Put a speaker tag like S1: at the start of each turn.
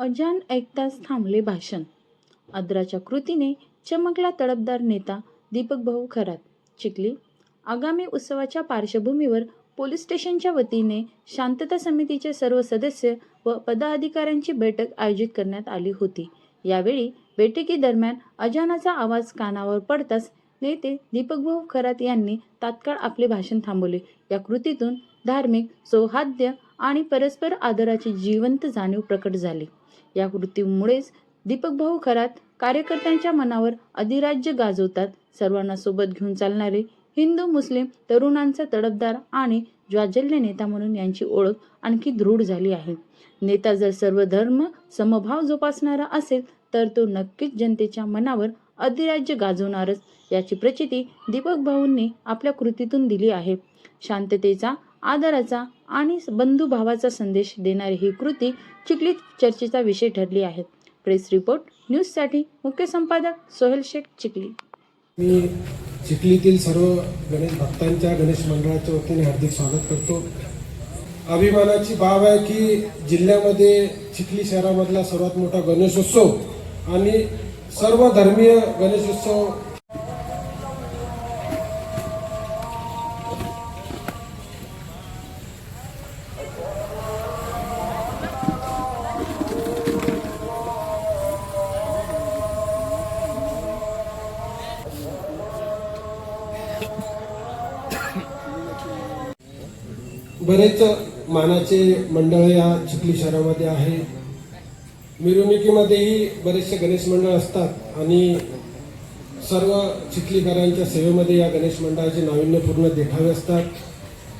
S1: अजान ऐकताच थांबले भाषण. आद्राच्या कृतीने चमकला तडफदार नेता दीपक भाऊ खरात. चिखली आगामी उत्सवाच्या पार्श्वभूमीवर पोलीस स्टेशनच्या वतीने शांतता समितीचे सर्व सदस्य व पदाधिकाऱ्यांची बैठक आयोजित करण्यात आली होती. यावेळी बैठकीदरम्यान अजानाचा आवाज कानावर पडताच नेते दीपक भाऊ खरात यांनी तात्काळ आपले भाषण थांबवले. या कृतीतून धार्मिक सौहार्द्य आणि परस्पर आदराची जिवंत जाणीव प्रकट झाली. या कृतीमुळेच दीपक भाऊ खरात कार्यकर्त्यांच्या मनावर अधिराज्य गाजवतात. सर्वांना सोबत घेऊन चालणारे हिंदू मुस्लिम तरुणांचा तडफदार आणि ज्वाजल्य नेता म्हणून यांची ओळख आणखी दृढ झाली आहे. नेता जर सर्व धर्म समभाव जोपासणारा असेल तर तो नक्कीच जनतेच्या मनावर अधिराज्य गाजवणारच. याची प्रचिती दीपक भाऊंनी आपल्या कृतीतून दिली आहे. शांततेचा आदराचा आणि बंधुभावाचा संदेश देणारी ही कृती चिखलीत चर्चेचा विषय ठरली आहे. प्रेस रिपोर्ट न्यूजसाठी मुख्य संपादक सोहेल शेख चिखली.
S2: मी चिखलीतील सर्व गणेश भक्तांच्या गणेश मंडळाच्या वतीने हार्दिक स्वागत करतो. अभिमानाची बाब आहे की जिल्ह्यामध्ये चिखली शहरामधला सर्वात मोठा गणेशोत्सव आणि सर्व धर्मीय गणेशोत्सव बरेच मानाचे मंडळ या चिखली शहरामध्ये आहे. मिरवणुकीमध्येही बरेचसे गणेश मंडळ असतात आणि सर्व चिखलीकरांच्या सेवेमध्ये या गणेश मंडळाचे नाविन्यपूर्ण देखावे असतात.